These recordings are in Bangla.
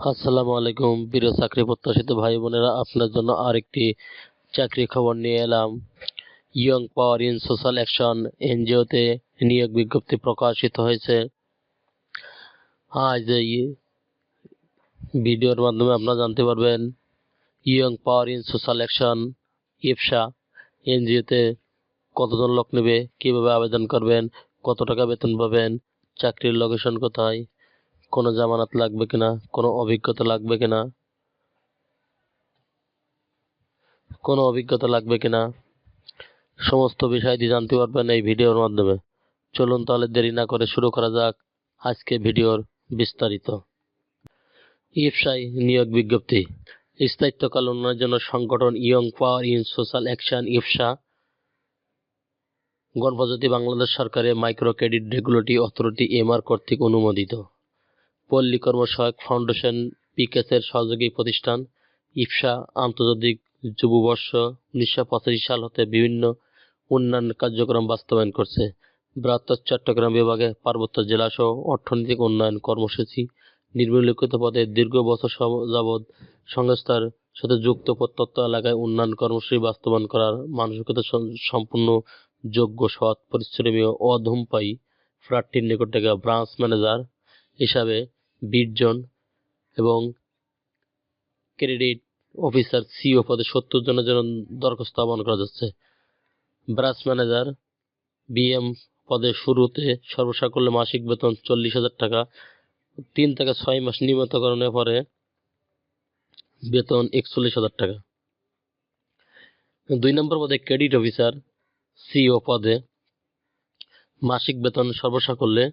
আসসালামু আলাইকুম, প্রিয় চাকরি প্রত্যাশিত ভাই বোনেরা, আপনার জন্য আরেকটি চাকরি খবর নিয়ে এলাম। Young power in social action এনজিওতে নিয়োগ বিজ্ঞপ্তি প্রকাশিত হয়েছে। আজ এই ভিডিওর মাধ্যমে আপনারা জানতে পারবেন young power in social action YPSA এনজিওতে কতজন লোক নেবে, কীভাবে আবেদন করবেন, কত টাকা বেতন পাবেন, চাকরির লোকেশন কোথায় কোনো জামানত লাগবে কিনা? কোনো অভিজ্ঞতা লাগবে কিনা? কোনো অভিজ্ঞতা লাগবে কিনা? সমস্ত বিষয়টি জানতে পারবেন এই ভিডিওর মাধ্যমে। চলুন তাহলে দেরি না করে শুরু করা যাক আজকে ভিডিওর বিস্তারিত। ইফসাই নিয়োগ বিজ্ঞপ্তি। স্থায়িত্বকাল উন্নয়নের জন্য সংগঠন young power in social action YPSA গণপ্রজাতি Bangladesh সরকারের micro credit regulatory authority MR কর্তৃক অনুমোদিত। পল্লী কর্মসহায়ক ফাউন্ডেশন পিকেসের সহযোগী প্রতিষ্ঠান ইফসা আন্তর্জাতিক যুববর্ষ, উনিশশো পঁচাশি সাল হতে বিভিন্ন উন্নয়ন কার্যক্রম বাস্তবায়ন করছে। বৃহত্তর চট্টগ্রাম বিভাগে পার্বত্য জেলাসহ অর্থনৈতিক উন্নয়ন কর্মসূচি নিম্নলিখিত পদে দীর্ঘ বছর যাবৎ সংস্থার সাথে যুক্ত প্রত্যন্ত এলাকায় উন্নয়ন কর্মসূচি বাস্তবায়ন করার মানসিকতা সম্পূর্ণ যোগ্য, সৎ, পরিশ্রমী ও প্রার্থীর নিকট থেকে ব্রাঞ্চ ম্যানেজার হিসাবে বিশ জন এবং ক্রেডিট অফিসার সিও পদে সত্তর জনের জন্য দরখাস্ত আহ্বান করা যাচ্ছে। ব্রাঞ্চ ম্যানেজার বিএম পদে শুরুতে সর্বসাকল্যে মাসিক বেতন চল্লিশ হাজার টাকা, তিন থেকে ছয় মাস নিয়মিতকরণের পরে বেতন একচল্লিশ হাজার টাকা। দুই নম্বর পদে ক্রেডিট অফিসার সিও পদে মাসিক বেতন সর্বসাকল্যে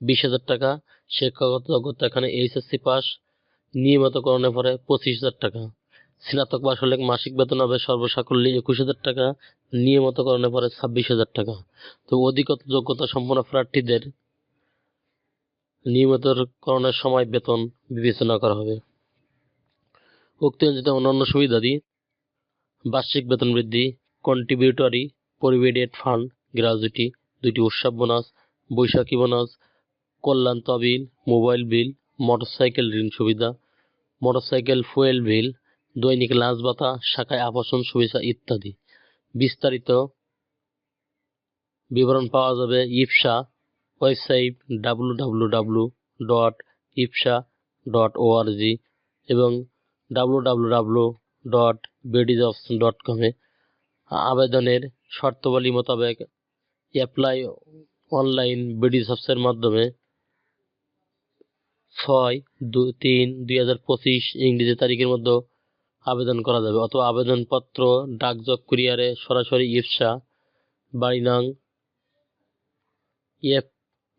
বিশ হাজার টাকা, শিক্ষাগত যোগ্যতা এখানে এইচএসসি পাস, নিয়মিতকরণের পরে পঁচিশ হাজার টাকা। স্নাতক পাস হলে মাসিক বেতন হবে সর্বসাকল্যে একুশ হাজার টাকা, নিয়মিতকরণের পরে ছাব্বিশ হাজার টাকা। তো অধিকত যোগ্যতা সম্পন্ন প্রার্থীদের নিয়মিতকরণের সময় বেতন বিবেচনা করা হবে। উক্ত এনজিওতে অন্যান্য সুবিধাদি বার্ষিক বেতন বৃদ্ধি কন্ট্রিবিউটরি প্রভিডেন্ট ফান্ড গ্র্যাজুইটি দুইটি উৎসব বোনাস বৈশাখী বোনাস কল্যাণ তহবিল, মোবাইল বিল, মোটরসাইকেল ঋণ সুবিধা, মোটরসাইকেল, ফুয়েল বিল, দৈনিক লাঞ্চ ভাতা, শাখায় আবাসন সুবিধা ইত্যাদি। বিস্তারিত বিবরণ পাওয়া যাবে YPSA website W W W dot YPSA dot ORG এবং W W W dot bdjobs dot কমে আবেদনের শর্তাবলী মোতাবেক অ্যাপ্লাই অনলাইন বিডিজবসের মাধ্যমে ছয়, দু, তিন, দুই হাজার পঁচিশ ইংরেজি তারিখের মধ্যে আবেদন করা যাবে। অথবা আবেদনপত্র, ডাকযোগ কুরিয়ারে সরাসরি ইফসা বাড়ি নং এফ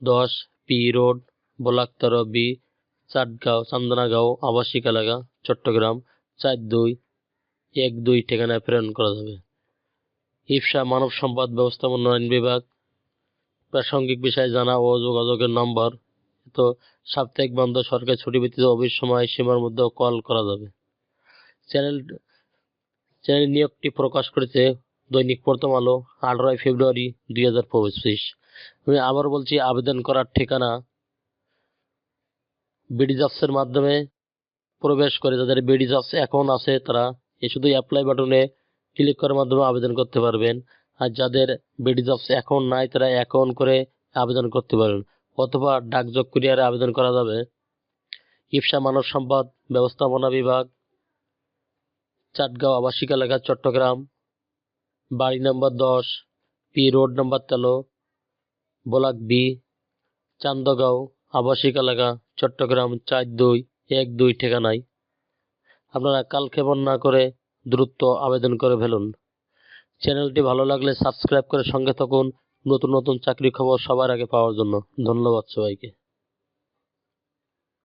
দশ পি রোড, বলাক্তর বি, চাটগাঁও, চান্দনাগাঁও, আবাসিক এলাকা, চট্টগ্রাম, চার দুই, এক দুই ঠিকানায় প্রেরণ করা যাবে। ইফসা মানব সম্পদ ব্যবস্থাপনা উন্নয়ন বিভাগ। প্রাসঙ্গিক বিষয়ে জানা ও যোগাযোগের নম্বর তো সাপ্তাহিক বন্ধ, সরকারি ছুটি ভিত্তিতে অফিস সময় সীমার মধ্যে কল করা যাবে। চ্যানেল চ্যানেল নিয়োগটি প্রকাশ করেছে দৈনিক প্রথম আলো, আঠারোই ফেব্রুয়ারি দুই হাজার পঁচিশ। আমি আবার বলছি, আবেদন করার ঠিকানা বিডি জবসের মাধ্যমে প্রবেশ করে, যাদের বিডি জবস অ্যাকাউন্ট আছে তারা এ শুধু অ্যাপ্লাই বাটনে ক্লিক করার মাধ্যমে আবেদন করতে পারবেন। আর যাদের বিডি জবস অ্যাকাউন্ট নাই, তারা অ্যাকাউন্ট করে আবেদন করতে পারবেন। অথবা ডাকযোগ কুরিয়ারে আবেদন করা যাবে। ইফসা মানব সম্পদ ব্যবস্থাপনা বিভাগ, চাটগাঁও আবাসিক এলাকা, চট্টগ্রাম। বাড়ি নম্বর দশ, পি রোড নম্বর তেরো, ব্লক বি, চান্দগাঁও আবাসিক এলাকা, চট্টগ্রাম চার দুই এক দুই ঠিকানায়। আপনারা কাল কালক্ষেপণ না করে দ্রুত আবেদন করে ফেলুন। চ্যানেলটি ভালো লাগলে সাবস্ক্রাইব করে সঙ্গে থাকুন। নতুন নতুন চাকরি খবর সবার আগে পাওয়ার জন্য। ধন্যবাদ সবাইকে।